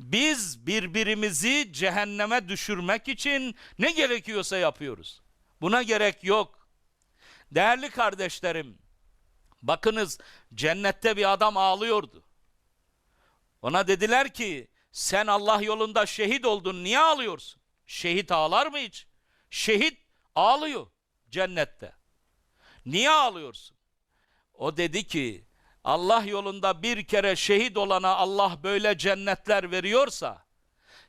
Biz birbirimizi cehenneme düşürmek için ne gerekiyorsa yapıyoruz. Buna gerek yok. Değerli kardeşlerim, bakınız cennette bir adam ağlıyordu. Ona dediler ki sen Allah yolunda şehit oldun niye ağlıyorsun? Şehit ağlar mı hiç? Şehit ağlıyor cennette. Niye ağlıyorsun? O dedi ki Allah yolunda bir kere şehit olana Allah böyle cennetler veriyorsa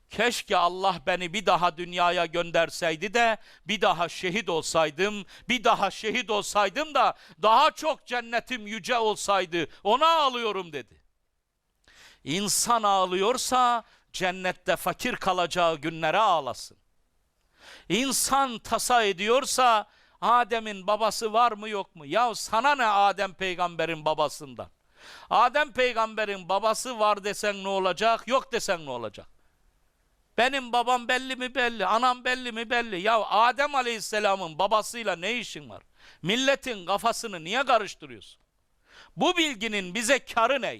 keşke Allah beni bir daha dünyaya gönderseydi de bir daha şehit olsaydım, bir daha şehit olsaydım da daha çok cennetim yüce olsaydı ona ağlıyorum dedi. İnsan ağlıyorsa cennette fakir kalacağı günlere ağlasın. İnsan tasa ediyorsa Adem'in babası var mı yok mu? Ya sana ne Adem peygamberin babasından? Adem peygamberin babası var desen ne olacak, yok desen ne olacak? Benim babam belli mi belli, anam belli mi belli. Ya Adem aleyhisselamın babasıyla ne işin var? Milletin kafasını niye karıştırıyorsun? Bu bilginin bize karı ne?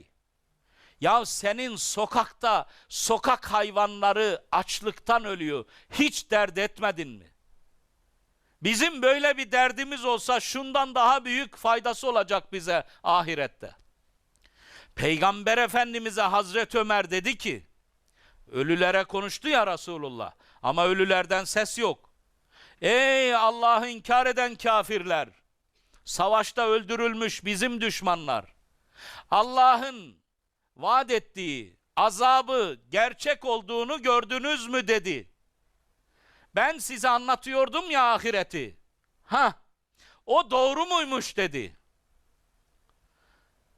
Ya senin sokakta sokak hayvanları açlıktan ölüyor. Hiç dert etmedin mi? Bizim böyle bir derdimiz olsa şundan daha büyük faydası olacak bize ahirette. Peygamber Efendimiz'e Hazreti Ömer dedi ki, ölülere konuştu ya Resulullah ama ölülerden ses yok. Ey Allah'ı inkar eden kafirler, savaşta öldürülmüş bizim düşmanlar, Allah'ın vaat ettiği azabı gerçek olduğunu gördünüz mü dedi. Ben size anlatıyordum ya ahireti. Ha, o doğru muymuş dedi.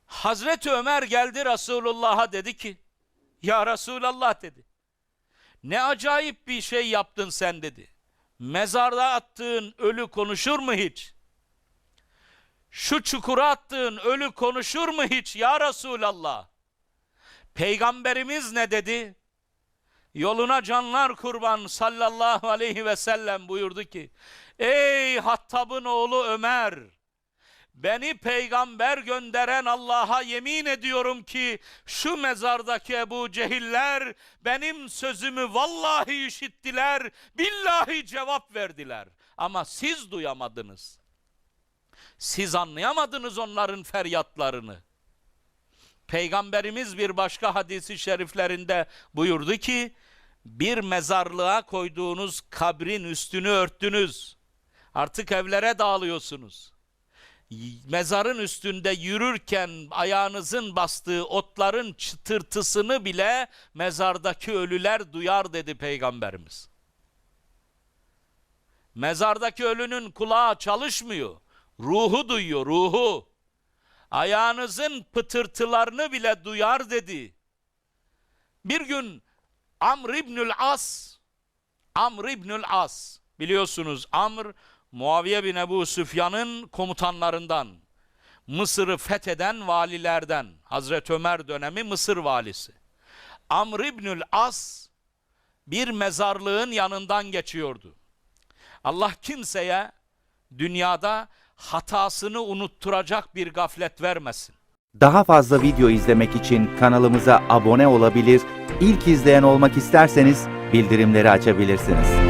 Hazreti Ömer geldi Resulullah'a dedi ki, Ya Resulallah dedi. Ne acayip bir şey yaptın sen dedi. Mezarda attığın ölü konuşur mu hiç? Şu çukura attığın ölü konuşur mu hiç ya Resulallah? Peygamberimiz ne dedi? Yoluna canlar kurban sallallahu aleyhi ve sellem buyurdu ki Ey Hattab'ın oğlu Ömer beni peygamber gönderen Allah'a yemin ediyorum ki şu mezardaki Ebu Cehiller benim sözümü vallahi işittiler, billahi cevap verdiler. Ama siz duyamadınız. Siz anlayamadınız onların feryatlarını. Peygamberimiz bir başka hadisi şeriflerinde buyurdu ki bir mezarlığa koyduğunuz kabrin üstünü örttünüz. Artık evlere dağılıyorsunuz. Mezarın üstünde yürürken ayağınızın bastığı otların çıtırtısını bile mezardaki ölüler duyar dedi peygamberimiz. Mezardaki ölünün kulağı çalışmıyor. Ruhu duyuyor, ruhu ayağınızın pıtırtılarını bile duyar dedi. Bir gün Amr İbnül As, Amr İbnül As, biliyorsunuz Amr, Muaviye bin Ebu Süfyan'ın komutanlarından, Mısır'ı fetheden valilerden, Hazreti Ömer dönemi Mısır valisi. Amr İbnül As, bir mezarlığın yanından geçiyordu. Allah kimseye dünyada hatasını unutturacak bir gaflet vermesin. Daha fazla video izlemek için kanalımıza abone olabilir, ilk izleyen olmak isterseniz bildirimleri açabilirsiniz.